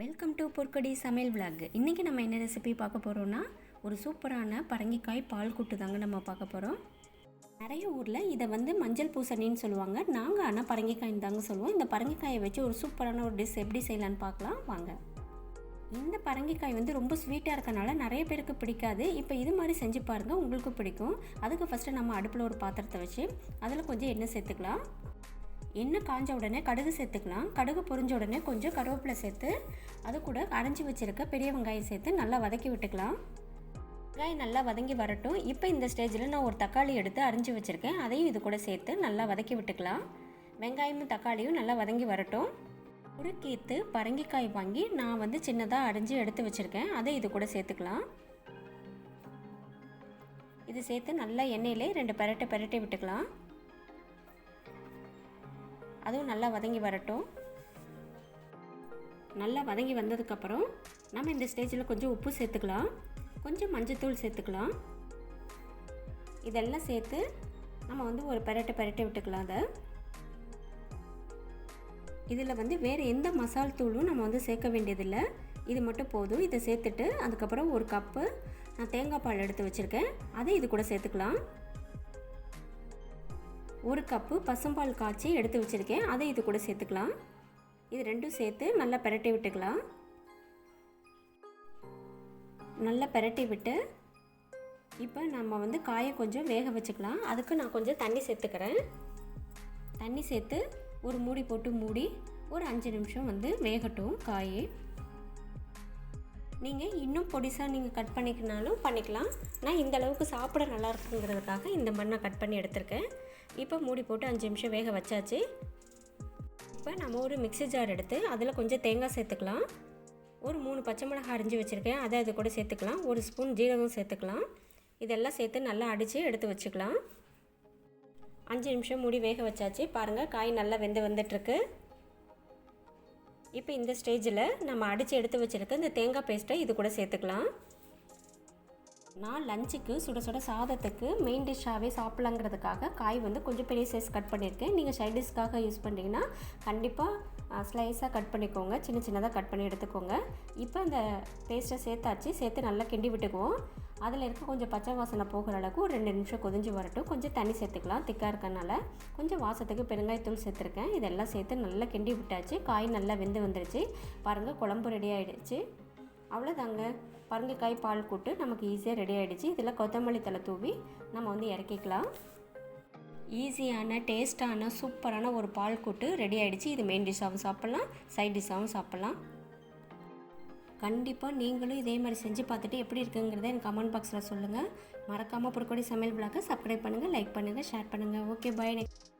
Welcome to பொற்கொடி சமையல் vlog இன்றைக்கி நம்ம என்ன ரெசிபி பார்க்க போகிறோன்னா ஒரு சூப்பரான பரங்கிக்காய் பால் கூட்டு தாங்க நம்ம பார்க்க போகிறோம் நிறைய ஊரில் இதை வந்து மஞ்சள் பூசணின்னு சொல்லுவாங்க. நாங்கள் ஆனால் பரங்கிக்காயின்னு தாங்க சொல்லுவோம். இந்த பரங்கிக்காயை வச்சு ஒரு சூப்பரான ஒரு டிஷ் எப்படி செய்யலான்னு பார்க்கலாம். வாங்க. இந்த பரங்கிக்காய் வந்து ரொம்ப ஸ்வீட்டாக இருக்கனால நிறைய பேருக்கு பிடிக்காது. இப்போ இது மாதிரி செஞ்சு பாருங்கள் உங்களுக்கு பிடிக்கும். அதுக்கு ஃபஸ்ட்டு நம்ம அடுப்பில் ஒரு பாத்திரத்தை வச்சு அதில் கொஞ்சம் எண்ணெய் சேர்த்துக்கலாம். எண்ணெய் காஞ்ச உடனே கடுகு சேர்த்துக்கலாம். கடுகு பொரிஞ்ச உடனே கொஞ்சம் கருவேப்பிலை சேர்த்து அது கூட அரைஞ்சி வச்சுருக்க பெரிய வெங்காயம் சேர்த்து நல்லா வதக்கி விட்டுக்கலாம். வெங்காயம் நல்லா வதங்கி வரட்டும். இப்போ இந்த ஸ்டேஜில் நான் ஒரு தக்காளி எடுத்து அரிஞ்சு வச்சுருக்கேன். அதையும் இது கூட சேர்த்து நல்லா வதக்கி விட்டுக்கலாம். வெங்காயமும் தக்காளியும் நல்லா வதங்கி வரட்டும். ஒரு கீத்து பரங்கிக்காய் வாங்கி நான் வந்து சின்னதாக அரிஞ்சு எடுத்து வச்சுருக்கேன். அதை இது கூட சேர்த்துக்கலாம். இது சேர்த்து நல்லா எண்ணெயிலே ரெண்டு பரட்டை பரட்டி விட்டுக்கலாம். அதுவும் நல்லா வதங்கி வரட்டும். நல்லா வதங்கி வந்ததுக்கப்புறம் நம்ம இந்த ஸ்டேஜில் கொஞ்சம் உப்பு சேர்த்துக்கலாம். கொஞ்சம் மஞ்சத்தூள் சேர்த்துக்கலாம். இதெல்லாம் சேர்த்து நம்ம வந்து ஒரு பெரட்டை பெரட்டி விட்டுக்கலாம் அதை. இதில் வந்து வேறு எந்த மசால் தூளும் நம்ம வந்து சேர்க்க வேண்டியதில்லை. இது மட்டும் போதும். இதை சேர்த்துட்டு அதுக்கப்புறம் ஒரு கப்பு நான் தேங்காய் பால் எடுத்து வச்சுருக்கேன். அதை இது கூட சேர்த்துக்கலாம். ஒரு கப்பு பசும்பால் காய்ச்சி எடுத்து வச்சுருக்கேன். அதை இது கூட சேர்த்துக்கலாம். இது ரெண்டும் சேர்த்து நல்லா பெரட்டி விட்டுக்கலாம். நல்லா பெரட்டி விட்டு இப்போ நம்ம வந்து காயை கொஞ்சம் வேக வச்சுக்கலாம். அதுக்கு நான் கொஞ்சம் தண்ணி சேர்த்துக்கிறேன். தண்ணி சேர்த்து ஒரு மூடி போட்டு மூடி ஒரு அஞ்சு நிமிஷம் வந்து வேகட்டும் காயை. நீங்கள் இன்னும் பொடிசாக நீங்கள் கட் பண்ணிக்கினாலும் பண்ணிக்கலாம். நான் இந்த அளவுக்கு சாப்பிட நல்லா இருக்குங்கிறதுக்காக இந்த மாதிரி நான் கட் பண்ணி எடுத்திருக்கேன். இப்போ மூடி போட்டு அஞ்சு நிமிஷம் வேக வச்சாச்சு. இப்போ நம்ம ஒரு மிக்ஸி ஜார் எடுத்து அதில் கொஞ்சம் தேங்காய் சேர்த்துக்கலாம். ஒரு மூணு பச்சை மிளகாய் அரிஞ்சு வச்சுருக்கேன். அதை அது கூட சேர்த்துக்கலாம். ஒரு ஸ்பூன் ஜீரகம் சேர்த்துக்கலாம். இதெல்லாம் சேர்த்து நல்லா அடித்து எடுத்து வச்சுக்கலாம். அஞ்சு நிமிஷம் மூடி வேக வச்சாச்சு. பாருங்கள் காய் நல்லா வெந்து வந்துட்டுருக்கு இப்போ இந்த ஸ்டேஜில் நம்ம அடித்து எடுத்து வச்சுருக்க இந்த தேங்காய் பேஸ்ட்டை இது கூட சேர்த்துக்கலாம். நான் லஞ்சுக்கு சுட சுட சாதத்துக்கு மெயின் டிஷ்ஷாகவே சாப்பிட்லாங்கிறதுக்காக காய் வந்து கொஞ்சம் பெரிய சைஸ் கட் பண்ணியிருக்கேன். நீங்கள் சைட் டிஷ்க்காக யூஸ் பண்ணிங்கன்னா கண்டிப்பாக ஸ்லைஸாக கட் பண்ணிக்கோங்க. சின்ன சின்னதாக கட் பண்ணி எடுத்துக்கோங்க. இப்போ அந்த பேஸ்ட்டை சேர்த்தாச்சு. சேர்த்து நல்லா கிண்டி விட்டுக்குவோம். அதில் இருக்க கொஞ்சம் பச்சை வாசனை போகிற அளவுக்கு ஒரு ரெண்டு நிமிஷம் கொதிஞ்சு வரட்டும். கொஞ்சம் தண்ணி சேர்த்துக்கலாம். திக்காக இருக்கனால கொஞ்சம் வாசத்துக்கு பெருங்காயத்தூள் சேர்த்துருக்கேன். இதெல்லாம் சேர்த்து நல்லா கிண்டி விட்டாச்சு. காய் நல்லா வெந்து வந்துருச்சு. பாருங்கள் குழம்பு ரெடி ஆகிடுச்சு அவ்வளோதாங்க பரங்கிக்காய் பால் கூட்டு நமக்கு ஈஸியாக ரெடி ஆகிடுச்சு இதில் கொத்தமல்லி தலை தூவி நம்ம வந்து இறக்கிக்கலாம். ஈஸியான டேஸ்ட்டான சூப்பரான ஒரு பால் கூட்டு ரெடி ஆகிடுச்சு இது மெயின் டிஷ்ஷாகவும் சாப்பிட்லாம். சைட் டிஷ்ஷாகவும் சாப்பிட்லாம். கண்டிப்பாக நீங்களும் இதே மாதிரி செஞ்சு பார்த்துட்டு எப்படி இருக்குங்கிறத எனக்கு கமெண்ட் பாக்ஸில் சொல்லுங்கள் மறக்காமல் பொறுக்கொடி சமையல் பிளாக்கை சப்ஸ்கிரைப் பண்ணுங்கள் லைக் பண்ணுங்கள் ஷேர் பண்ணுங்கள் ஓகே பாய் நெக்ஸ்ட்